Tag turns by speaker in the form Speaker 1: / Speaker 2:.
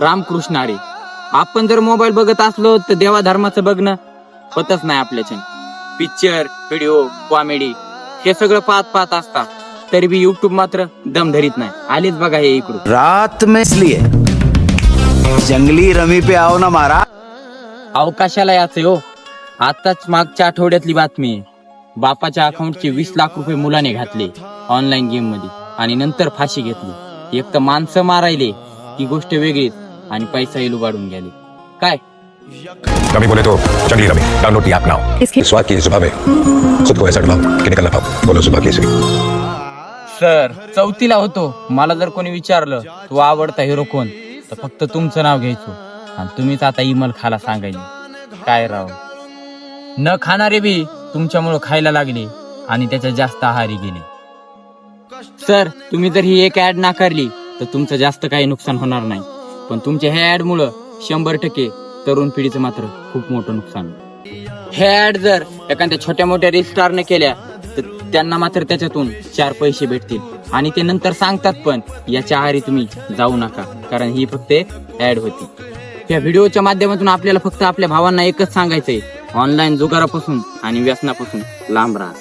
Speaker 1: रामकृष्ण हरी आपण जर मोबाईल बघत असलो तर देवा धर्माचं बघणं होतच नाही आपल्याच्या. पिक्चर व्हिडिओ कॉमेडी हे सगळं पाहत पाहत असता तरी बी युट्यूब मात्र दम धरीत नाही. आलीच बघा हे इकडून.
Speaker 2: रात में इसलिए जंगली रमी पे आओ ना महाराज
Speaker 1: अवकाशाला याचे हो. आताच मागच्या आठवड्यातली बातमी आहे. बापाच्या अकाउंटचे वीस लाख रुपये मुलाने घातले ऑनलाईन गेममध्ये आणि नंतर फाशी घेतली. एक तर माणसं मारायले ही गोष्ट वेगळीच. आणि पैसाही लुबाडून गेले. काय?
Speaker 3: रमी बोले तो Junglee rummy. Download the app now स्वाद की सुबह में खुद को ऐसा डुबाओ कि निकलना पाओ। बोलो सुबह केसरी
Speaker 1: सर चौथीला होतो. मला जर कोणी विचारलं तू आवडता हिरो कोण? तर फक्त तुमचं नाव घ्यायचो. आणि तुम्हीच आता इमल खाला सांगायचे काय राव? न खाणारे बी तुमच्यामुळं खायला लागले आणि त्याच्या जास्त आहारी गेले. सर तुम्ही जर ही एक ऍड नाकारली तर तुमचं जास्त काही नुकसान होणार नाही. पण तुमच्या ह्या ऍड मुळे शंभर टक्के तरुण पिढीचं मात्र खूप मोठं नुकसान. होईल. हे ऍड जर एखाद्या छोट्या मोठ्या रिस्टारने केल्या तर त्यांना मात्र त्याच्यातून चार पैसे भेटतील. आणि ते नंतर सांगतात पण याच्या आहारी तुम्ही जाऊ नका कारण ही फक्त ॲड ऍड होती. या व्हिडिओच्या माध्यमातून आपल्याला फक्त आपल्या भावांना एकच सांगायचंय. ऑनलाईन जुगारापासून आणि व्यसनापासून लांब राहा.